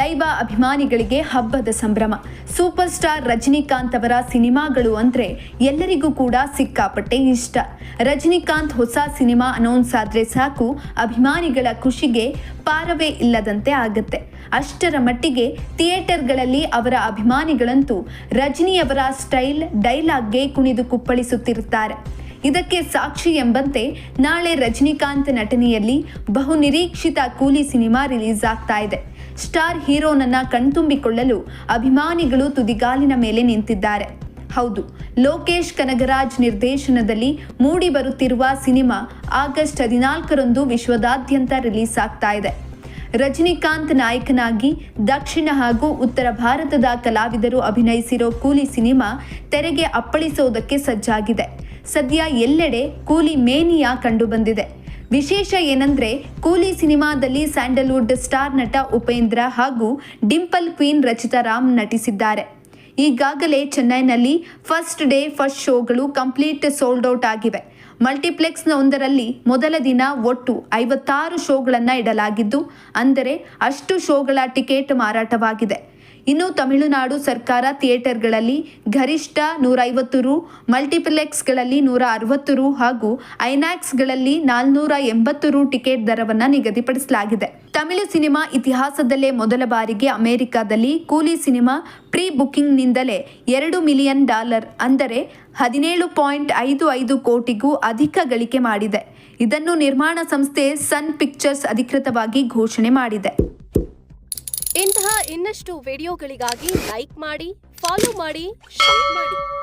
ತಲೈವ ಅಭಿಮಾನಿಗಳಿಗೆ ಹಬ್ಬದ ಸಂಭ್ರಮ. ಸೂಪರ್ ಸ್ಟಾರ್ ರಜನಿಕಾಂತ್ ಅವರ ಸಿನಿಮಾಗಳು ಅಂದ್ರೆ ಎಲ್ಲರಿಗೂ ಕೂಡ ಸಿಕ್ಕಾಪಟ್ಟೆ ಇಷ್ಟ. ರಜನಿಕಾಂತ್ ಹೊಸ ಸಿನಿಮಾ ಅನೌನ್ಸ್ ಆದ್ರೆ ಸಾಕು, ಅಭಿಮಾನಿಗಳ ಖುಷಿಗೆ ಪಾರವೇ ಇಲ್ಲದಂತೆ ಆಗತ್ತೆ. ಅಷ್ಟರ ಮಟ್ಟಿಗೆ ಥಿಯೇಟರ್ಗಳಲ್ಲಿ ಅವರ ಅಭಿಮಾನಿಗಳಂತೂ ರಜನಿಯವರ ಸ್ಟೈಲ್ ಡೈಲಾಗ್ಗೆ ಕುಣಿದು ಕುಪ್ಪಳಿಸುತ್ತಿರುತ್ತಾರೆ. ಇದಕ್ಕೆ ಸಾಕ್ಷಿ ಎಂಬಂತೆ ನಾಳೆ ರಜನಿಕಾಂತ್ ನಟನೆಯಲ್ಲಿ ಬಹು ನಿರೀಕ್ಷಿತ ಕೂಲಿ ಸಿನಿಮಾ ರಿಲೀಸ್ ಆಗ್ತಾ ಇದೆ. ಸ್ಟಾರ್ ಹೀರೋನನ್ನ ಕಣ್ತುಂಬಿಕೊಳ್ಳಲು ಅಭಿಮಾನಿಗಳು ತುದಿಗಾಲಿನ ಮೇಲೆ ನಿಂತಿದ್ದಾರೆ. ಹೌದು, ಲೋಕೇಶ್ ಕನಗರಾಜ್ ನಿರ್ದೇಶನದಲ್ಲಿ ಮೂಡಿ ಬರುತ್ತಿರುವ ಸಿನಿಮಾ ಆಗಸ್ಟ್ ಹದಿನಾಲ್ಕರಂದು ವಿಶ್ವದಾದ್ಯಂತ ರಿಲೀಸ್ ಆಗ್ತಾ ಇದೆ. ರಜನಿಕಾಂತ್ ನಾಯಕನಾಗಿ ದಕ್ಷಿಣ ಹಾಗೂ ಉತ್ತರ ಭಾರತದ ಕಲಾವಿದರು ಅಭಿನಯಿಸಿರೋ ಕೂಲಿ ಸಿನಿಮಾ ತೆರೆಗೆ ಅಪ್ಪಳಿಸೋದಕ್ಕೆ ಸಜ್ಜಾಗಿದೆ. ಸದ್ಯ ಎಲ್ಲೆಡೆ ಕೂಲಿ ಮೇನಿಯಾ ಕಂಡುಬಂದಿದೆ. ವಿಶೇಷ ಏನಂದ್ರೆ, ಕೂಲಿ ಸಿನಿಮಾದಲ್ಲಿ ಸ್ಯಾಂಡಲ್ವುಡ್ ಸ್ಟಾರ್ ನಟ ಉಪೇಂದ್ರ ಹಾಗೂ ಡಿಂಪಲ್ ಕ್ವೀನ್ ರಚಿತಾ ರಾಮ್ ನಟಿಸಿದ್ದಾರೆ. ಈಗಾಗಲೇ ಚೆನ್ನೈನಲ್ಲಿ ಫಸ್ಟ್ ಡೇ ಫಸ್ಟ್ ಶೋಗಳು ಕಂಪ್ಲೀಟ್ ಸೋಲ್ಡ್ ಔಟ್ ಆಗಿವೆ. ಮಲ್ಟಿಪ್ಲೆಕ್ಸ್ನ ಒಂದರಲ್ಲಿ ಮೊದಲ ದಿನ ಒಟ್ಟು ಐವತ್ತಾರು ಶೋಗಳನ್ನು ಇಡಲಾಗಿದ್ದು, ಅಂದರೆ ಅಷ್ಟು ಶೋಗಳ ಟಿಕೆಟ್ ಮಾರಾಟವಾಗಿದೆ. ಇನ್ನು ತಮಿಳುನಾಡು ಸರ್ಕಾರ ಥಿಯೇಟರ್ಗಳಲ್ಲಿ ಗರಿಷ್ಠ ನೂರೈವತ್ತು ರು, ಮಲ್ಟಿಪ್ಲೆಕ್ಸ್ಗಳಲ್ಲಿ ನೂರ ಅರವತ್ತು ರು ಹಾಗೂ ಐನಾಕ್ಸ್ಗಳಲ್ಲಿ ನಾಲ್ನೂರ ಎಂಬತ್ತು ರು ಟಿಕೆಟ್ ದರವನ್ನು ನಿಗದಿಪಡಿಸಲಾಗಿದೆ. ತಮಿಳು ಸಿನಿಮಾ ಇತಿಹಾಸದಲ್ಲೇ ಮೊದಲ ಬಾರಿಗೆ ಅಮೆರಿಕದಲ್ಲಿ ಕೂಲಿ ಸಿನಿಮಾ ಪ್ರೀ ಬುಕ್ಕಿಂಗ್ನಿಂದಲೇ ಎರಡು ಮಿಲಿಯನ್ ಡಾಲರ್ ಅಂದರೆ ಹದಿನೇಳು ಪಾಯಿಂಟ್ ಐದು ಐದು ಕೋಟಿಗೂ ಅಧಿಕ ಗಳಿಕೆ ಮಾಡಿದೆ. ಇದನ್ನು ನಿರ್ಮಾಣ ಸಂಸ್ಥೆ ಸನ್ ಪಿಕ್ಚರ್ಸ್ ಅಧಿಕೃತವಾಗಿ ಘೋಷಣೆ ಮಾಡಿದೆ. ಇಂತಹ ಇನ್ನಷ್ಟು ವಿಡಿಯೋಗಳಿಗಾಗಿ ಲೈಕ್ ಮಾಡಿ, ಫಾಲೋ ಮಾಡಿ, ಶೇರ್ ಮಾಡಿ.